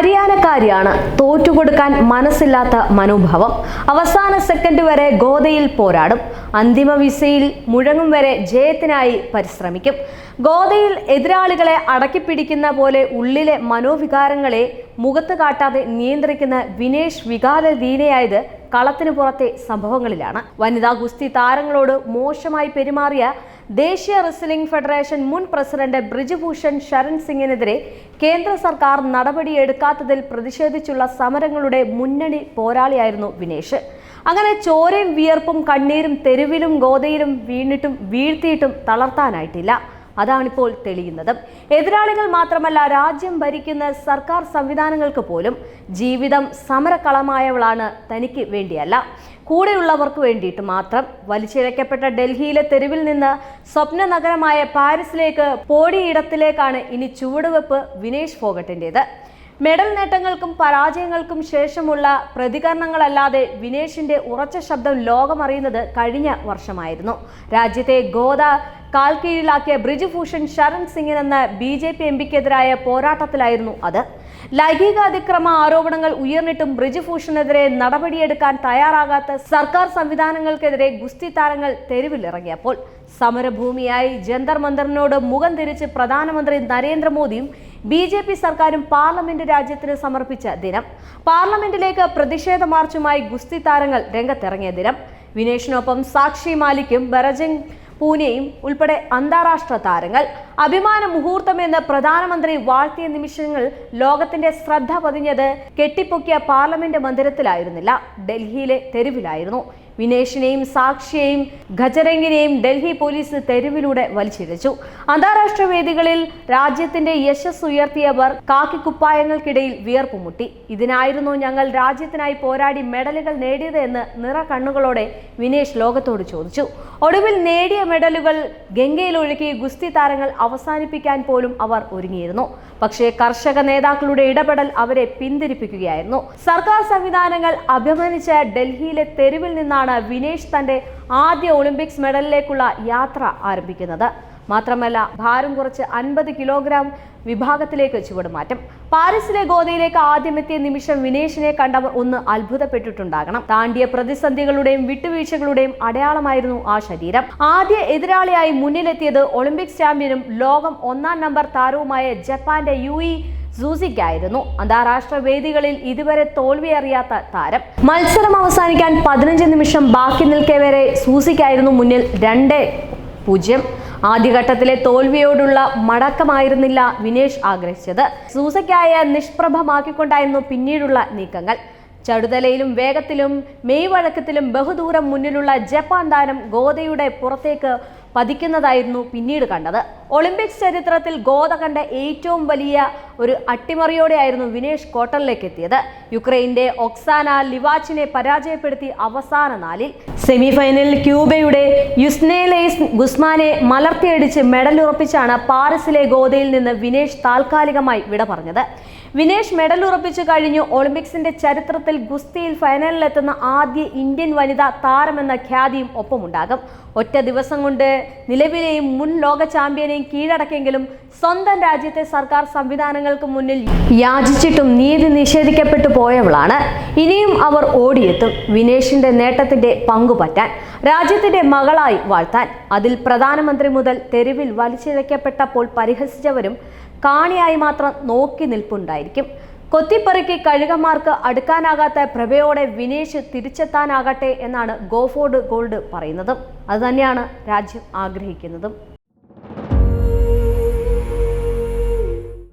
ഹരിയാനക്കാരിയാണ് തോറ്റുകൊടുക്കാൻ മനസ്സില്ലാത്ത മനോഭാവം. അവസാന സെക്കൻഡ് വരെ ഗോതയിൽ പോരാടും. അന്തിമ വിസയിൽ മുഴങ്ങും വരെ ജയത്തിനായി പരിശ്രമിക്കും. ഗോതയിൽ എതിരാളികളെ അടക്കിപ്പിടിക്കുന്ന പോലെ ഉള്ളിലെ മനോവികാരങ്ങളെ മുഖത്ത് കാട്ടാതെ നിയന്ത്രിക്കുന്ന വിനേഷ് വികാരധീനയായത് കളത്തിനു പുറത്തെ സംഭവങ്ങളിലാണ്. വനിതാ ഗുസ്തി താരങ്ങളോട് മോശമായി പെരുമാറിയ ദേശീയ റെസ്ലിംഗ് ഫെഡറേഷൻ മുൻ പ്രസിഡന്റ് ബ്രിജഭൂഷൺ ശരൺ സിംഗിനെതിരെ കേന്ദ്ര സർക്കാർ നടപടിയെടുക്കാത്തതിൽ പ്രതിഷേധിച്ചുള്ള സമരങ്ങളുടെ മുന്നണി പോരാളിയായിരുന്നു വിനേഷ്. അങ്ങനെ ചോരയും വിയർപ്പും കണ്ണീരും തെരുവിലും ഗോതയിലും വീണിട്ടും വീഴ്ത്തിയിട്ടും തളർത്താനായിട്ടില്ല. അതാണിപ്പോൾ തെളിയുന്നത്. എതിരാളികൾ മാത്രമല്ല രാജ്യം ഭരിക്കുന്ന സർക്കാർ സംവിധാനങ്ങൾക്ക് പോലും ജീവിതം സമരക്കളമായവളാണ് തനിക്ക് വേണ്ടിയല്ല. കൂടെയുള്ളവർക്ക് വേണ്ടിയിട്ട് മാത്രം വലിച്ചിഴക്കപ്പെട്ട ഡൽഹിയിലെ തെരുവിൽ നിന്ന് സ്വപ്ന നഗരമായ പാരീസിലേക്ക് പോടിയിടത്തിലേക്കാണ് ഇനി ചുവടുവെപ്പ് വിനേഷ് ഫോഗട്ടിന്റെത് മെഡൽ നേട്ടങ്ങൾക്കും പരാജയങ്ങൾക്കും ശേഷമുള്ള പ്രതികരണങ്ങളല്ലാതെ വിനേഷിന്റെ ഉറച്ച ശബ്ദം ലോകമറിയുന്നത് കഴിഞ്ഞ വർഷമായിരുന്നു. രാജ്യത്തെ ഗോദ കാൽ കീഴിലാക്കിയ ബ്രിജുഭൂഷൺ ശരൺ സിംഗിനെന്ന ബി ജെ പി എം പിക്കെതിരായ പോരാട്ടത്തിലായിരുന്നു അത്. ലൈംഗിക അതിക്രമ ആരോപണങ്ങൾ ഉയർന്നിട്ടും ബ്രിജുഭൂഷണെതിരെ നടപടിയെടുക്കാൻ തയ്യാറാകാത്ത സർക്കാർ സംവിധാനങ്ങൾക്കെതിരെ ഗുസ്തി താരങ്ങൾ തെരുവിലിറങ്ങിയപ്പോൾ സമരഭൂമിയായി ജന്തർ മന്ദറിനോട് മുഖം തിരിച്ച് പ്രധാനമന്ത്രി നരേന്ദ്രമോദിയും ബി ജെ പി സർക്കാരും പാർലമെന്റ് രാജ്യത്തിന് സമർപ്പിച്ച ദിനം. പാർലമെന്റിലേക്ക് പ്രതിഷേധ മാർച്ചുമായി ഗുസ്തി താരങ്ങൾ രംഗത്തിറങ്ങിയ ദിനം. വിനേഷിനൊപ്പം സാക്ഷി മാലിക്കും ബറജിംഗ് പൂനെയും ഉൾപ്പെടെ അന്താരാഷ്ട്ര താരങ്ങൾ. അഭിമാന മുഹൂർത്തമെന്ന് പ്രധാനമന്ത്രി വാഴ്ത്തിയ നിമിഷങ്ങൾ ലോകത്തിന്റെ ശ്രദ്ധ പതിഞ്ഞത് കെട്ടിപ്പൊക്കിയ പാർലമെന്റ് മന്ദിരത്തിലായിരുന്നില്ല. ഡൽഹിയിലെ തെരുവിലായിരുന്നു. വിനേഷിനെയും സാക്ഷിയെയും ഖജരംഗിനെയും ഡൽഹി പോലീസ് തെരുവിലൂടെ വലിച്ചിഴച്ചു. അന്താരാഷ്ട്ര വേദികളിൽ രാജ്യത്തിന്റെ യശസ് ഉയർത്തിയവർ കാക്കിക്കുപ്പായങ്ങൾക്കിടയിൽ വിയർപ്പുമുട്ടി ഇതിനായിരുന്നു ഞങ്ങൾ രാജ്യത്തിനായി പോരാടി മെഡലുകൾ നേടിയത് എന്ന് നിറ കണ്ണുകളോടെ വിനേഷ് ലോകത്തോട് ചോദിച്ചു. ഒടുവിൽ നേടിയ മെഡലുകൾ ഗംഗയിൽ ഒഴുക്കി ഗുസ്തി താരങ്ങൾ അവസാനിപ്പിക്കാൻ പോലും അവർ ഒരുങ്ങിയിരുന്നു. പക്ഷേ കർഷക നേതാക്കളുടെ ഇടപെടൽ അവരെ പിന്തിരിപ്പിക്കുകയായിരുന്നു. സർക്കാർ സംവിധാനങ്ങൾ അഭിമാനിച്ച ഡൽഹിയിലെ തെരുവിൽ നിന്നാണ് വിനേഷ് തന്റെ ആദ്യ ഒളിമ്പിക്സ് മെഡലിലേക്കുള്ള യാത്ര ആരംഭിക്കുന്നത്. മാത്രമല്ല ഭാരം കുറച്ച് അൻപത് കിലോഗ്രാം വിഭാഗത്തിലേക്ക് ചുവടുമാറ്റം പാരീസിലെ ഗോദയിലേക്ക് ആദ്യമെത്തിയ നിമിഷം വിനേഷിനെ കണ്ടവർ ഒന്ന് അത്ഭുതപ്പെട്ടിട്ടുണ്ടാകണം. താണ്ടിയ പ്രതിസന്ധികളുടെയും വിട്ടുവീഴ്ചകളുടെയും അടയാളമായിരുന്നു ആ ശരീരം. ആദ്യ എതിരാളിയായി മുന്നിലെത്തിയത് ഒളിമ്പിക്സ് ചാമ്പ്യനും ലോകം ഒന്നാം നമ്പർ താരവുമായ ജപ്പാന്റെ യു സൂസിക്കായിരുന്നു അന്താരാഷ്ട്ര വേദികളിൽ ഇതുവരെ തോൽവി അറിയാത്ത താരം. മത്സരം അവസാനിക്കാൻ പതിനഞ്ച് നിമിഷം ബാക്കി നിൽക്കെ വരെ സൂസിക്കായിരുന്നു മുന്നിൽ രണ്ട് പൂജ്യം. ആദ്യഘട്ടത്തിലെ തോൽവിയോടുള്ള മടക്കമായിരുന്നില്ല വിനേഷ് ആഗ്രഹിച്ചത്. സൂസയ്ക്കായ നിഷ്പ്രഭമാക്കിക്കൊണ്ടായിരുന്നു പിന്നീടുള്ള നീക്കങ്ങൾ. ചടുതലയിലും വേഗത്തിലും മെയ് വഴക്കത്തിലും ബഹുദൂരം മുന്നിലുള്ള ജപ്പാൻ താരം ഗോതയുടെ പുറത്തേക്ക് പതിക്കുന്നതായിരുന്നു പിന്നീട് കണ്ടത്. ഒളിമ്പിക്സ് ചരിത്രത്തിൽ ഗോത കണ്ട ഏറ്റവും വലിയ ഒരു അട്ടിമറിയോടെയായിരുന്നു വിനേഷ് ക്വാർട്ടറിലേക്ക് എത്തിയത് യുക്രൈന്റെ ഒക്സാന ലിവാച്ചിനെ പരാജയപ്പെടുത്തി അവസാന നാലിൽ. സെമിഫൈനലിൽ ക്യൂബയുടെ യുസ്നേലേസ് ഗുസ്മാനെ മലർത്തിയടിച്ച് മെഡൽ ഉറപ്പിച്ചാണ് പാരീസിലെ ഗോതയിൽ നിന്ന് വിനേഷ് താൽക്കാലികമായി വിട പറഞ്ഞത്. വിനേഷ് മെഡൽ ഉറപ്പിച്ചു കഴിഞ്ഞു. ഒളിമ്പിക്സിന്റെ ചരിത്രത്തിൽ ഗുസ്തിയിൽ ഫൈനലിലെത്തുന്ന ആദ്യ ഇന്ത്യൻ വനിതാ താരമെന്ന ഖ്യാതിയും ഒപ്പമുണ്ടാകും. ഒറ്റ ദിവസം കൊണ്ട് നിലവിലെയും മുൻ ലോക ചാമ്പ്യനെയും കീഴടക്കെങ്കിലും സ്വന്തം രാജ്യത്തെ സർക്കാർ സംവിധാനങ്ങൾക്ക് മുന്നിൽ യാചിച്ചിട്ടും നീതി നിഷേധിക്കപ്പെട്ടു പോയവളാണ്. ഇനിയും അവർ ഓടിയെത്തും വിനേഷിന്റെ നേട്ടത്തിന്റെ പങ്കുപറ്റാൻ രാജ്യത്തിന്റെ മകളായി വാഴ്ത്താൻ. അതിൽ പ്രധാനമന്ത്രി മുതൽ തെരുവിൽ വലിച്ചിഴക്കപ്പെട്ടപ്പോൾ പരിഹസിച്ചവരും കാണിയായി മാത്രം നോക്കി നിൽപ്പുണ്ടായിരിക്കും. കൊത്തിപ്പറുക്കി കഴുകന്മാർക്ക് അടുക്കാനാകാത്ത പ്രഭയോടെ വിനേഷ് തിരിച്ചെത്താനാകട്ടെ എന്നാണ് ഗോഫോർഡ് ഗോൾഡ് പറയുന്നതും. അതുതന്നെയാണ് രാജ്യം ആഗ്രഹിക്കുന്നതും.